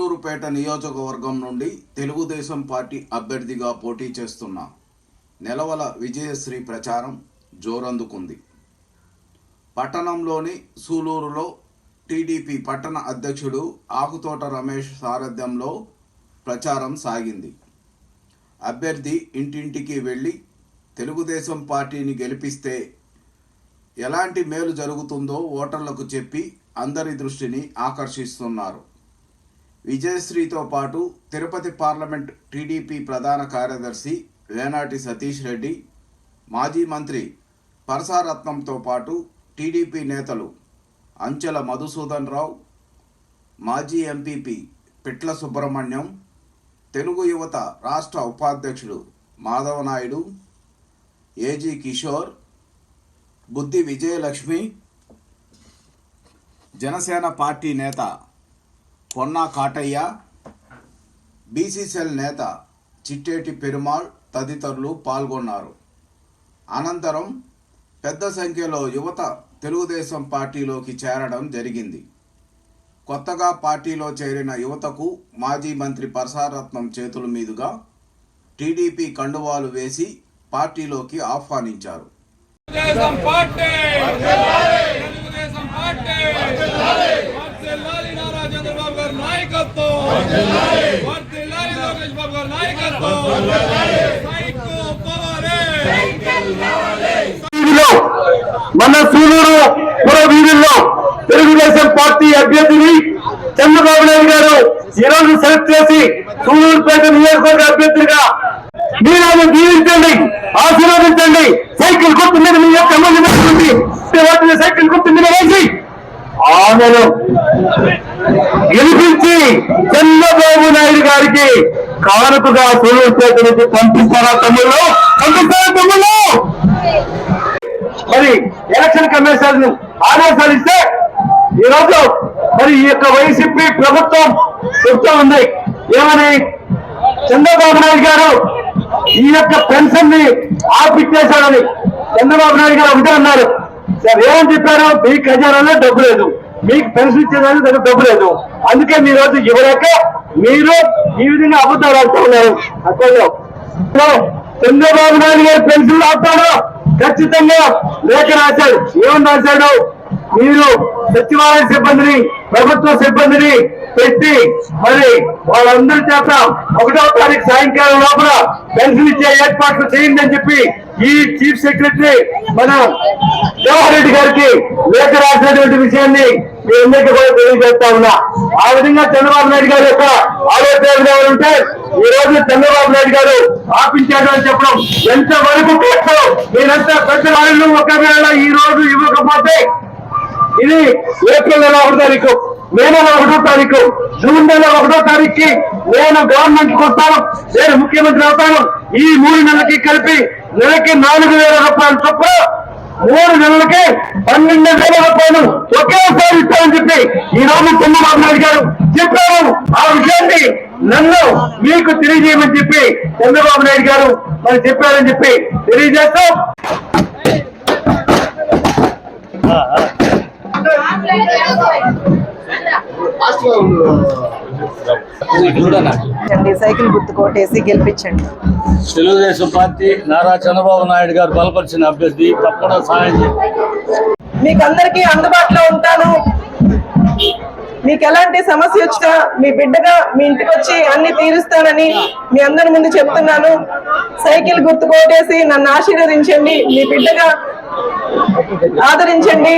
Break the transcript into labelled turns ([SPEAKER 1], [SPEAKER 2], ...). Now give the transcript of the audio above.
[SPEAKER 1] సూలూరుపేట నియోజకవర్గం నుండి తెలుగుదేశం పార్టీ అభ్యర్థిగా పోటీ చేస్తున్న నెలవల విజయశ్రీ ప్రచారం జోరందుకుంది. పట్టణంలోని సూలూరులో టీడీపీ పట్టణ అధ్యక్షుడు ఆకుతోట రమేష్ సారథ్యంలో ప్రచారం సాగింది. అభ్యర్థి ఇంటింటికి వెళ్ళి తెలుగుదేశం పార్టీని గెలిపిస్తే ఎలాంటి మేలు జరుగుతుందో ఓటర్లకు చెప్పి అందరి దృష్టిని ఆకర్షిస్తున్నారు. విజయశ్రీతో పాటు తిరుపతి పార్లమెంట్ టీడీపీ ప్రధాన కార్యదర్శి వేనాటి సతీష్ రెడ్డి మాజీ మంత్రి పరసారత్నంతో పాటు టీడీపీ నేతలు అంచెల మధుసూదన్ రావు మాజీ ఎంపీపీ పిట్ల సుబ్రహ్మణ్యం తెలుగు యువత రాష్ట్ర ఉపాధ్యక్షుడు మాధవ నాయుడు ఏజీ కిషోర్ బుద్ధి విజయలక్ష్మి జనసేన పార్టీ నేత పొన్నా కాటయ్య బీసీసీఎల్ నేత చిట్టేటి పెరుమాళ్ తదితరులు పాల్గొన్నారు. అనంతరం పెద్ద సంఖ్యలో యువత తెలుగుదేశం పార్టీలోకి చేరడం జరిగింది. కొత్తగా పార్టీలో చేరిన యువతకు మాజీ మంత్రి పరసారత్నం చేతుల మీదుగా టీడీపీ కండువాలు వేసి పార్టీలోకి ఆహ్వానించారు.
[SPEAKER 2] తెలుగుదేశం పార్టీ! నాయకత్వం వర్ధిల్లాలి లోకేష్ బాబు గారి నాయకత్వం! సైకో పవరే!
[SPEAKER 3] వీధిలో మన సూలూరు పుర వీధుల్లో తెలుగుదేశం పార్టీ అభ్యర్థిని చంద్రబాబు నాయుడు గారు ఈ రోజు సెలెక్ట్ చేసి సూలూరుపేట నియోజకవర్గ అభ్యర్థిగా మీరు ఆయన దీవించండి ఆశీర్వదించండి. సైకిల్ గుర్తు మీద మీ యొక్క అమలు సైకిల్ గుర్తు మీద వేసి ఆమెను గెలిపించి చంద్రబాబు నాయుడు గారికి కానుకగా సూలూరుపేట పంపిస్తారా తమ్ముళ్ళు? పంపిస్తారా తమ్ముళ్ళు? మరి ఎలక్షన్ కమిషన్ ఆదేశాలు ఇస్తే ఈ రోజు మరి ఈ యొక్క వైసీపీ ప్రభుత్వం చెప్తా ఉంది. ఏమని? చంద్రబాబు నాయుడు గారు ఈ యొక్క పెన్షన్ని ఆపిచ్చేశాడని చంద్రబాబు నాయుడు గారు ఒకటే అన్నారు. సార్ ఏమని చెప్పారు? మీ ఖజానాలో డబ్బు లేదు. మీకు పెన్షన్ ఇచ్చేదానికి దగ్గర డబ్బు లేదు. అందుకే మీ రోజు ఇవ్వలేక మీరు ఈ విధంగా అబద్ధాలు ఆడుతూ ఉన్నారు. అక్కడ చంద్రబాబు నాయుడు గారు పెన్షన్ ఆపుతాడు ఖచ్చితంగా లేఖ రాశాడు. ఏమని రాశాడు? మీరు సచివాలయ సిబ్బందిని ప్రభుత్వ సిబ్బందిని పెట్టి మరి వాళ్ళందరి చేత ఒకటో తారీఖు సాయంకాలం లోపల పెన్షన్ ఇచ్చే ఏర్పాట్లు చేయండి అని చెప్పి ఈ చీఫ్ సెక్రటరీ మన జవహర్ రెడ్డి గారికి లేఖ రాసినటువంటి విషయాన్ని మీ అందరికీ కూడా తెలియజేస్తా ఉన్నా. ఆ విధంగా చంద్రబాబు నాయుడు గారి యొక్క ఆలోచన ఉంటే ఈ రోజు చంద్రబాబు నాయుడు గారు ఆపించాడు అని చెప్పడం ఎంత వరకు కరెక్ట్ మీరంతా పెద్ద వాళ్ళు ఒకవేళ ఈ రోజు ఇవ్వకపోతే ఇది ఏప్రిల్ నెల ఒకటో తారీఖు మే నెల ఒకటో తారీఖు జూన్ నెల ఒకటో తారీఖుకి నేను గవర్నమెంట్కి నేను ముఖ్యమంత్రి అవుతాను. ఈ మూడు నెలలకి కలిపి నెలకి నాలుగు వేల రూపాయలు చొప్పున మూడు నెలలకి పన్నెండు వేల రూపాయలు ఒకేసారి ఇస్తామని చెప్పి ఈ రోజు చంద్రబాబు నాయుడు గారు చెప్పారు. ఆ విషయాన్ని నన్ను మీకు తెలియజేయమని చెప్పి చంద్రబాబు నాయుడు గారు మరి చెప్పారని చెప్పి తెలియజేస్తాం.
[SPEAKER 4] సైకిల్ గుర్తు కోటేసి గెలిపించండి.
[SPEAKER 5] తెలుగుదేశం పార్టీ నారా చంద్రబాబు నాయుడు గారు బలపరిచిన అభ్యర్థి తప్పకుండా సహాయం చేయండి.
[SPEAKER 4] మీకు అందరికీ అందుబాటులో ఉంటాను. మీకు ఎలాంటి సమస్య వచ్చినా మీ బిడ్డగా మీ ఇంటికి వచ్చి అన్ని తీరుస్తానని మీ అందరి ముందు చెప్తున్నాను. సైకిల్ గుర్తు కోటేసి నన్ను ఆశీర్వదించండి మీ బిడ్డగా ఆదరించండి.